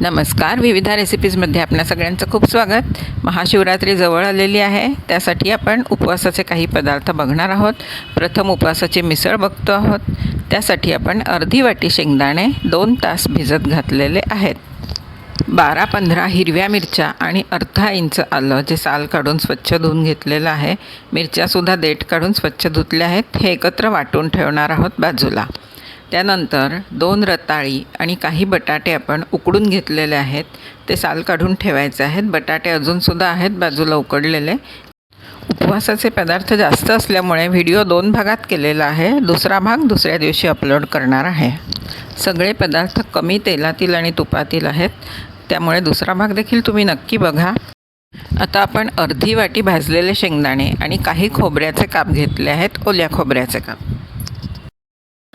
नमस्कार. विविधा रेसिपीजमध्ये आपल्या सगळ्यांचं खूप स्वागत. महाशिवरात्री जवळ आलेली आहे. त्यासाठी आपण उपवासाचे काही पदार्थ बघणार आहोत. प्रथम उपवासाची मिसळ बघतो आहोत. त्यासाठी आपण अर्धी वाटी शेंगदाणे दोन तास भिजत घातलेले आहेत. बारा पंधरा हिरव्या मिरच्या आणि अर्धा इंच आलं जे साल काढून स्वच्छ धुवून घेतलेलं आहे. मिरच्यासुद्धा देठ काढून स्वच्छ धुतल्या आहेत. हे एकत्र वाटून ठेवणार आहोत बाजूला. त्यानंतर दोन रताळी आणि काही बटाटे आपण उकडून घेतलेले आहेत. ते साल काढून ठेवायचे आहेत. बटाटे अजूनसुद्धा आहेत बाजूला उकडलेले. उपवासाचे पदार्थ जास्त असल्यामुळे व्हिडिओ दोन भागात केलेला आहे. दुसरा भाग दुसऱ्या दिवशी अपलोड करणार आहे. सगळे पदार्थ कमी तेलातील आणि तुपातील आहेत. त्यामुळे दुसरा भाग देखील तुम्ही नक्की बघा. आता आपण अर्धी वाटी भाजलेले शेंगदाणे आणि काही खोबऱ्याचे काप घेतले आहेत. ओल्या खोबऱ्याचे काप.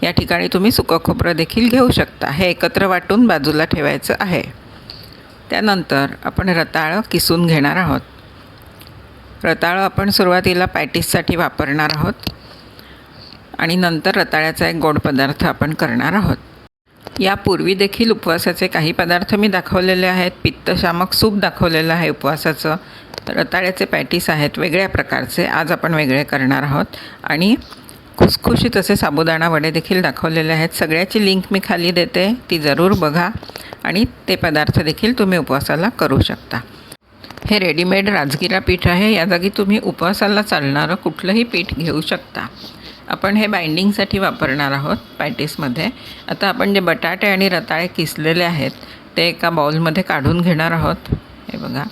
या ठिकाणी तुम्ही सुकं खोबरं देखील घेऊ शकता. हे एकत्र वाटून बाजूला ठेवायचं आहे. त्यानंतर आपण रताळं किसून घेणार आहोत. रताळं आपण सुरुवातीला पॅटीससाठी वापरणार आहोत. आणि नंतर रताळ्याचा एक गोड पदार्थ आपण करणार आहोत. यापूर्वी देखील उपवासाचे काही पदार्थ मी दाखवलेले आहेत. पित्तशामक सूप दाखवलेलं आहे उपवासाचं. रताळ्याचे पॅटीस आहेत वेगळ्या प्रकारचे. आज आपण वेगळे करणार आहोत. आणि खुसखुशीत असे साबुदाणा वडे देखील दाखवलेले आहेत. सगळ्याची लिंक मी खाली देते. ती जरूर बघा. आणि ते पदार्थ देखील तुम्ही उपवासाला करू शकता. हे रेडीमेड राजगिरा पीठ आहे. या जागी तुम्ही उपवासाला चालणारं कुठलंही पीठ घेऊ शकता. आपण हे बाइंडिंगसाठी वापरणार आहोत पॅटीसमध्ये आता आपण जे बटाटे आणि रताळे किसलेले आहेत ते एका बाउलमध्ये काढून घेणार आहोत. हे बघा.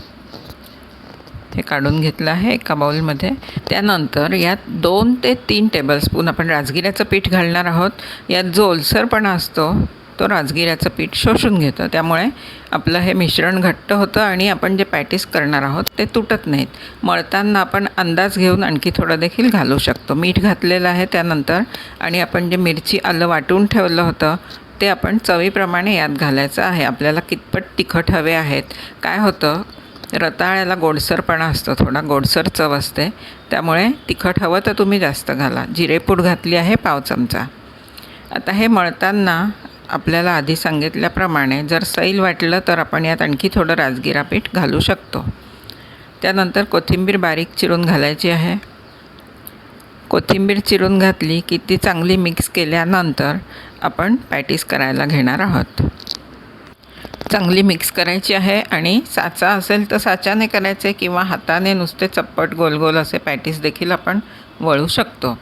हे काढून घेतलं आहे एका बाउलमध्ये. त्यानंतर यात दोन ते तीन टेबलस्पून आपण राजगिऱ्याचं पीठ घालणार आहोत. यात जो ओलसरपणा असतो तो राजगिऱ्याचं पीठ शोषून घेतं. त्यामुळे आपलं हे मिश्रण घट्ट होतं आणि आपण जे पॅटीस करणार आहोत ते तुटत नाहीत. मळताना आपण अंदाज घेऊन आणखी थोडं देखील घालू शकतो. मीठ घातलेलं आहे त्यानंतर आणि आपण जे मिरची आलं वाटून ठेवलं होतं ते आपण चवीप्रमाणे यात घालायचं आहे. आपल्याला कितपत तिखट हवे आहेत. काय होतं? रताळ्याला गोडसरपणा असतो थोडा गोडसर चव असते. त्यामुळे तिखट हवं तर तुम्ही जास्त घाला. जिरेपूड घातली आहे पाव चमचा. आता हे मळताना आपल्याला आधी सांगितल्याप्रमाणे जर सैल वाटलं तर आपण यात आणखी थोडं राजगिरा पीठ घालू शकतो. त्यानंतर कोथिंबीर बारीक चिरून घालायची आहे. कोथिंबीर चिरून घातली की ती चांगली मिक्स केल्यानंतर आपण पॅटीस करायला घेणार आहोत. चांगली मिक्स करायची आहे आणि साचा असेल तर साच्याने करायचे किंवा हाताने नुसते चप्पट गोल गोल असे पॅटीस देखील आपण वळू शकतो.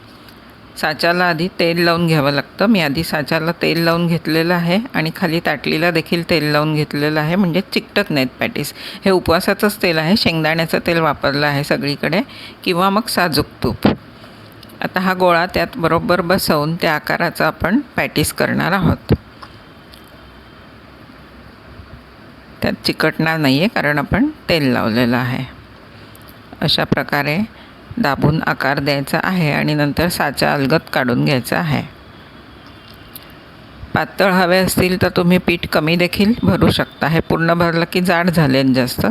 साच्याला आधी तेल लावून घ्यावं लागतं. मी आधी साच्याला तेल लावून घेतलेलं आहे आणि खाली ताटलीला देखील तेल लावून घेतलेलं आहे. म्हणजे चिकटत नाहीत पॅटीस. हे उपवासाचंच तेल आहे. शेंगदाण्याचं तेल वापरलं आहे सगळीकडे. किंवा मग साजूक तूप. आता हा गोळा त्यात बरोबर बसवून त्या आकाराचा आपण पॅटीस करणार आहोत. त्यात चिकटणार नाही आहे कारण आपण तेल लावलेलं आहे. अशा प्रकारे दाबून आकार द्यायचा आहे आणि नंतर साचा अलगत काढून घ्यायचा आहे. पातळ हवे असतील तर तुम्ही पीठ कमी देखील भरू शकता. हे पूर्ण भरलं की जाड झाले जास्त.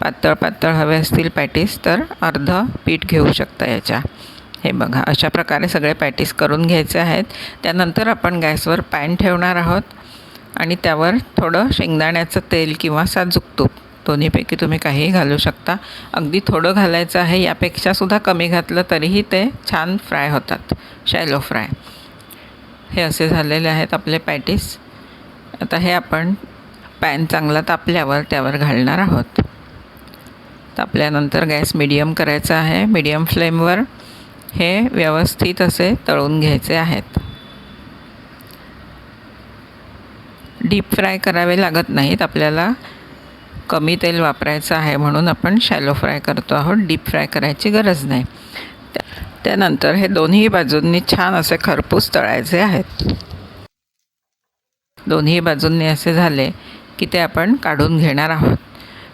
पातळ पातळ हवे असतील पॅटीस तर अर्ध पीठ घेऊ शकता याच्या. हे बघा अशा प्रकारे सगळे पॅटीस करून घ्यायचे आहेत. त्यानंतर आपण गॅसवर पॅन ठेवणार आहोत. आणि त्यावर थोडं शेंगदाण्याचं तेल किंवा साजूक तूप दोन्हीपैकी तुम्ही काहीही घालू शकता. अगदी थोडं घालायचं आहे यापेक्षासुद्धा कमी घातलं तरीही ते छान फ्राय होतात. शॅलो फ्राय हे असे झालेले आहेत आपले पॅटीस. आता हे आपण पॅन चांगला तापल्यावर त्यावर घालणार आहोत. तापल्यानंतर गॅस मिडियम करायचा आहे. मिडियम फ्लेमवर हे व्यवस्थित असे तळून घ्यायचे आहेत. डीप फ्राय करावे लागत नाहीत. आपल्याला कमी तेल वापरायचं आहे म्हणून आपण शॅलो फ्राय करतो आहोत. डीप फ्राय करायची गरज नाही. त्या त्यानंतर हे दोन्ही बाजूंनी छान असे खरपूस तळायचे आहेत. दोन्ही बाजूंनी असे झाले की ते आपण काढून घेणार आहोत.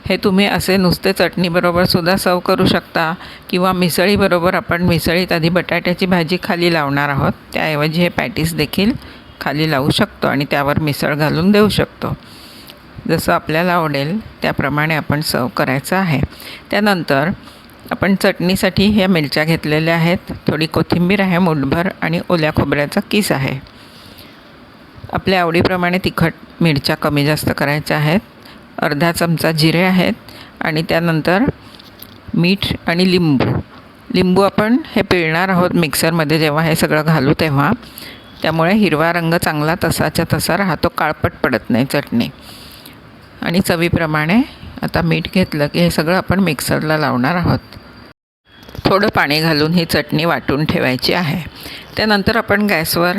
हे तुम्ही असे नुसते चटणीबरोबरसुद्धा सर्व करू शकता किंवा मिसळीबरोबर आपण मिसळीत आधी बटाट्याची भाजी खाली लावणार आहोत. त्याऐवजी हे पॅटीस देखील खाली लावू शकतो आणि त्यावर मिसळ घालून देऊ शकतो. जसं आपल्याला आवडेल त्याप्रमाणे आपण सर्व करायचं आहे. त्यानंतर आपण चटणीसाठी ह्या मिरच्या घेतलेल्या आहेत. थोडी कोथिंबीर आहे मुठभर आणि ओल्या खोबऱ्याचा किस आहे. आपल्या आवडीप्रमाणे तिखट मिरच्या कमी जास्त करायच्या आहेत. अर्धा चमचा जिरे आहेत आणि त्यानंतर मीठ आणि लिंबू. लिंबू आपण हे पिळणार आहोत मिक्सरमध्ये जेव्हा हे सगळं घालू तेव्हा. त्यामुळे हिरवा रंग चांगला तसाच्या तसा राहतो काळपट पडत नाही चटणी. आणि चवीप्रमाणे आता मीठ घेतलं की हे सगळं आपण मिक्सरला लावणार आहोत. थोडं पाणी घालून ही चटणी वाटून ठेवायची आहे. त्यानंतर आपण गॅसवर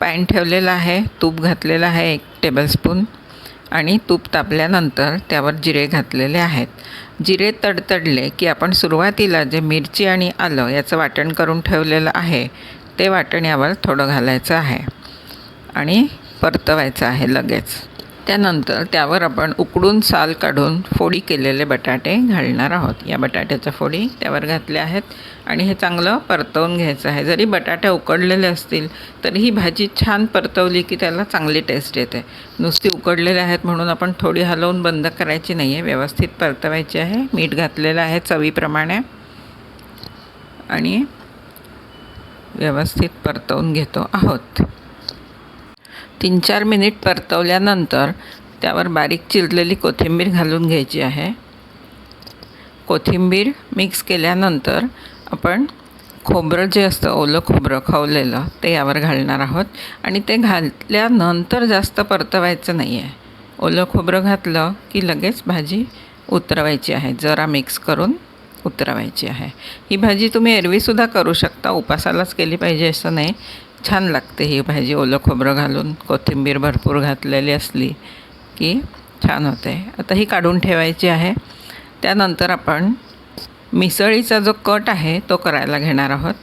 पॅन ठेवलेला आहे तूप घातलेलं आहे एक टेबलस्पून आणि तूप तापल्यानंतर त्यावर जिरे घातलेले आहेत. जिरे तडतडले की आपण सुरुवातीला जे मिरची आणि आलं याचं वाटण करून ठेवलेलं आहे ते वाटण्यावर थोडं घालायचं आहे. आणि परतवायचं आहे लगेच. त्यानंतर त्यावर आपण उकडून साल काढून फोडी केलेले बटाटे घालणार आहोत. या बटाट्याच्या फोडी त्यावर घातल्या आहेत आणि हे चांगलं परतवून घ्यायचं आहे. जरी बटाटे उकडलेले असतील तरी ही भाजी छान परतवली की त्याला चांगली टेस्ट येते. नुसती उकडलेले आहेत म्हणून आपण थोडी हलवून बंद करायची नाही आहे व्यवस्थित परतवायची आहे. मीठ घातलेलं आहे चवीप्रमाणे. आणि व्यवस्थित परतवून घेतो आहोत. तीन चार मिनिट परतवल्यानंतर त्यावर बारीक चिरलेली कोथिंबीर घालून घ्यायची आहे. कोथिंबीर मिक्स केल्यानंतर आपण खोबरं जे असतं ओलं खोबरं खवलेलं ते यावर घालणार आहोत. आणि ते घातल्यानंतर जास्त परतवायचं नाही आहे ओलं खोबरं घातलं की लगेच भाजी उतरवायची आहे. जरा मिक्स करून उतरवायची आहे. ही भाजी तुम्ही एरवीसुद्धा करू शकता. उपासालाच केली पाहिजे असं नाही. छान लागते ही भाजी. ओलं खोबरं घालून कोथिंबीर भरपूर घातलेली असली की छान होते. आता ही काढून ठेवायची आहे. त्यानंतर आपण मिसळीचा जो कट आहे तो करायला घेणार आहोत.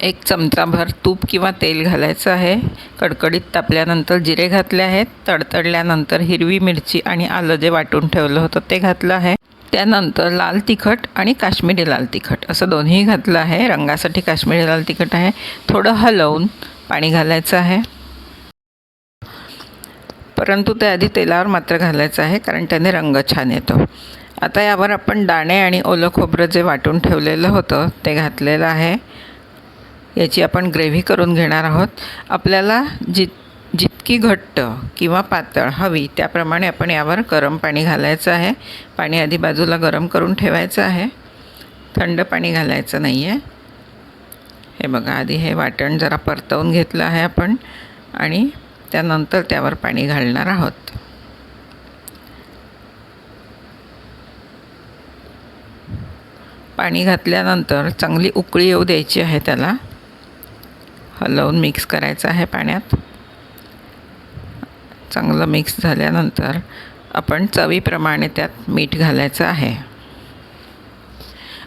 एक चमचाभर तूप किंवा तेल घालायचं आहे. कडकडीत तापल्यानंतर जिरे घातले आहेत. तडतडल्यानंतर हिरवी मिरची आणि आलं जे वाटून ठेवलं होतं ते घातलं आहे. त्यानंतर लाल तिखट आणि काश्मीरी लाल तिखट. असं दोन्ही घातलं आहे. रंगासाठी काश्मीरी लाल तिखट आहे. थोडं हलवून पाणी घालायचं आहे. परंतु ते आधी तेलावर मात्र घालायचं आहे कारण त्याने रंग छान येतो. आता यावर आपण दाणे आणि ओलं खोबरं जे वाटून ठेवलेलं होतं ते घातलेलं आहे. याची आपण ग्रेव्ही करून घेणार आहोत. आपल्याला जी जितकी घट्ट किंवा पातळ हवी त्याप्रमाणे आपण यावर गरम पाणी घालायचं आहे. पाणी आधी बाजूला गरम करून ठेवायचं आहे. थंड पाणी घालायचं नाही आहे हे बघा आधी हे वाटण जरा परतवून घेतलं आहे आपण आणि त्यानंतर त्यावर पाणी घालणार आहोत. पाणी घातल्यानंतर चांगली उकळी येऊ द्यायची आहे त्याला. हलवून मिक्स करायचं आहे पाण्यात. चांगलं मिक्स झाल्यानंतर आपण चवीप्रमाणे त्यात मीठ घालायचं आहे.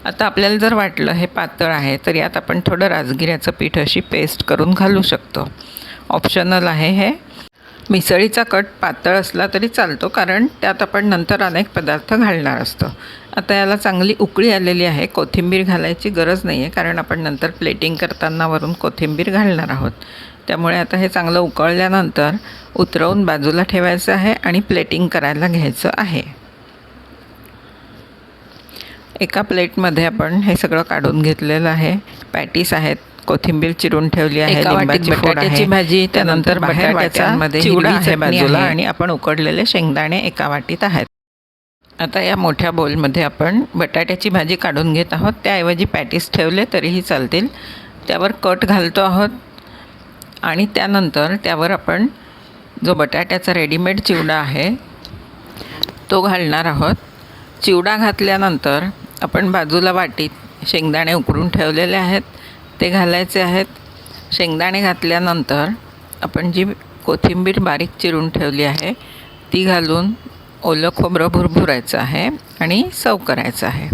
आता आपल्याला जर वाटलं हे पातळ आहे तर यात आपण थोडं राजगिऱ्याचं पीठ अशी पेस्ट करून घालू शकतो. ऑप्शनल आहे हे. मिसळीचा कट पातळ असला तरी चालतो कारण त्यात आपण नंतर अनेक पदार्थ घालणार असतो. आता याला चांगली उकळी आलेली आहे कोथिंबीर घालायची गरज नाही आहे कारण आपण नंतर प्लेटिंग करताना वरून कोथिंबीर घालणार आहोत. त्यामुळे आता हे चांगलं उकळल्यानंतर उतरवून बाजूला ठेवायचं आहे आणि प्लेटिंग करायला घ्यायचं आहे. एका प्लेटमध्ये आपण हे सगळं काढून घेतलेलं आहे. पॅटीस आहेत कोथिंबीर चिरून ठेवली आहे बटाट्याची. भाजी, त्यानंतर बाहेर बटाट्यामध्ये चिवडा आहे बाजूला. आणि आपण उकडलेले शेंगदाणे एका वाटीत आहेत. आता या मोठ्या बोलमध्ये आपण बटाट्याची भाजी काढून घेत आहोत. त्याऐवजी पॅटीस ठेवले तरीही चालतील. त्यावर कट घालतो आहोत. आणि त्यानंतर त्यावर आपण जो बटाट्याचा रेडीमेड चिवडा आहे तो घालणार आहोत. चिवडा घातल्यानंतर आपण बाजूला वाटीत शेंगदाणे उकडून ठेवलेले आहेत ते घालायचे आहेत. शेंगदाणे घातल्यानंतर आपण जी कोथिंबीर बारीक चिरून ठेवली आहे ती घालून ओलं खोबरं भुरभुरायचं आहे आणि सव करायचं आहे.